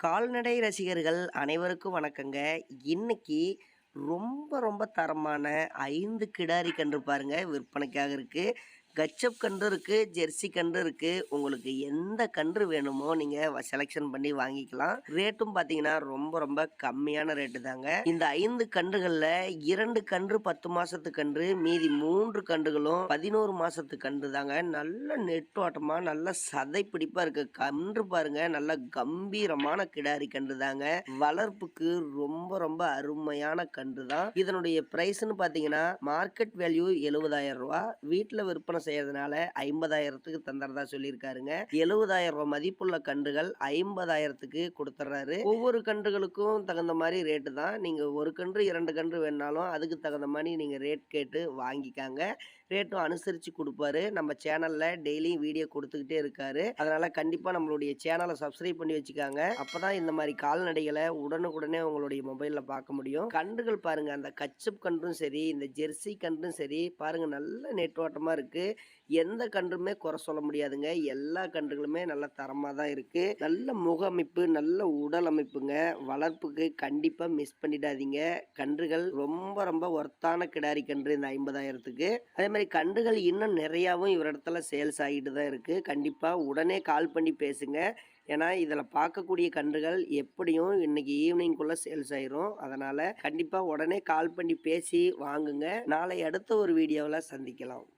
கால்நடை ரசிகர்கள் அனைவருக்கும் வணக்கங்க. இன்னைக்கு ரொம்ப ரொம்ப தரமான ஐந்து கிடாரி கன்று பாருங்க விற்பனைக்காக இருக்குது கச்சப் கன்று இருக்குது ஜெர்சி கன்று இருக்குது உங்களுக்கு எந்த கன்று வேணுமோ நீங்கள் செலெக்ஷன் பண்ணி வாங்கிக்கலாம். ரேட்டும் பார்த்தீங்கன்னா ரொம்ப ரொம்ப கம்மியான ரேட்டு தாங்க. இந்த ஐந்து கன்றுகளில் இரண்டு கன்று பத்து மாதத்து கன்று மீதி மூன்று கன்றுகளும் பதினோரு மாதத்து கன்று தாங்க. நல்ல நெட்டோட்டமாக நல்ல சதை பிடிப்பாக இருக்கு கன்று பாருங்க. நல்ல கம்பீரமான கிடாரி கன்று தாங்க. வளர்ப்புக்கு ரொம்ப ரொம்ப அருமையான கன்று தான். இதனுடைய ப்ரைஸ்ன்னு பார்த்தீங்கன்னா மார்க்கெட் வேல்யூ எழுபதாயிரம் ரூபா. வீட்டில் விற்பனை செய்யறதுனால ஐம்பதாயிரத்துக்கு தந்துறதா சொல்லியிருக்காருங்க. எழுபதாயிரம் ரூபாய் மதிப்புள்ள கன்றுகள் ஐம்பதாயிரத்துக்கு கொடுத்துட்றாரு ஒவ்வொரு கன்றுகளுக்கும் தகுந்த மாதிரி ரேட்டு தான். நீங்கள் ஒரு கன்று இரண்டு கன்று வேணாலும் அதுக்கு தகுந்த மாதிரி நீங்கள் ரேட் கேட்டு வாங்கிக்காங்க. ரேட்டும் அனுசரித்து கொடுப்பாரு. நம்ம சேனலில் டெய்லியும் வீடியோ கொடுத்துக்கிட்டே இருக்காரு. அதனால் கண்டிப்பாக நம்மளுடைய சேனலை சப்ஸ்கிரைப் பண்ணி வச்சுக்காங்க. அப்போ தான் இந்த மாதிரி கால்நடைகளை உடனுக்குடனே உங்களுடைய மொபைலில் பார்க்க முடியும். கன்றுகள் பாருங்கள் அந்த கச்சப் கன்றும் சரி இந்த ஜெர்சி கன்றும் சரி பாருங்கள் நல்ல நெட்டோட்டமாக இருக்குது எந்த கன்றுமே குறை சொல்ல முடியாதுங்க. எல்லா கன்றுகளுமே நல்ல தரமாக தான் இருக்குது நல்ல முக அமைப்பு நல்ல உடல் அமைப்புங்க. வளர்ப்புக்கு கண்டிப்பாக மிஸ் பண்ணிடாதீங்க. கன்றுகள் ரொம்ப ரொம்ப ஒர்த்தான கிடாரி கன்று இந்த ஐம்பதாயிரத்துக்கு. அதே மாதிரி கன்றுகள் இன்னும் நிறையாவும் இவரிடத்துல சேல்ஸ் ஆகிட்டு தான் இருக்குது கண்டிப்பாக உடனே கால் பண்ணி பேசுங்க. ஏன்னா இதில் பார்க்கக்கூடிய கன்றுகள் எப்படியும் இன்னைக்கு ஈவினிங்குள்ளே சேல்ஸ் ஆயிரும். அதனால் கண்டிப்பாக உடனே கால் பண்ணி பேசி வாங்குங்க. நாளை அடுத்த ஒரு வீடியோவில் சந்திக்கலாம்.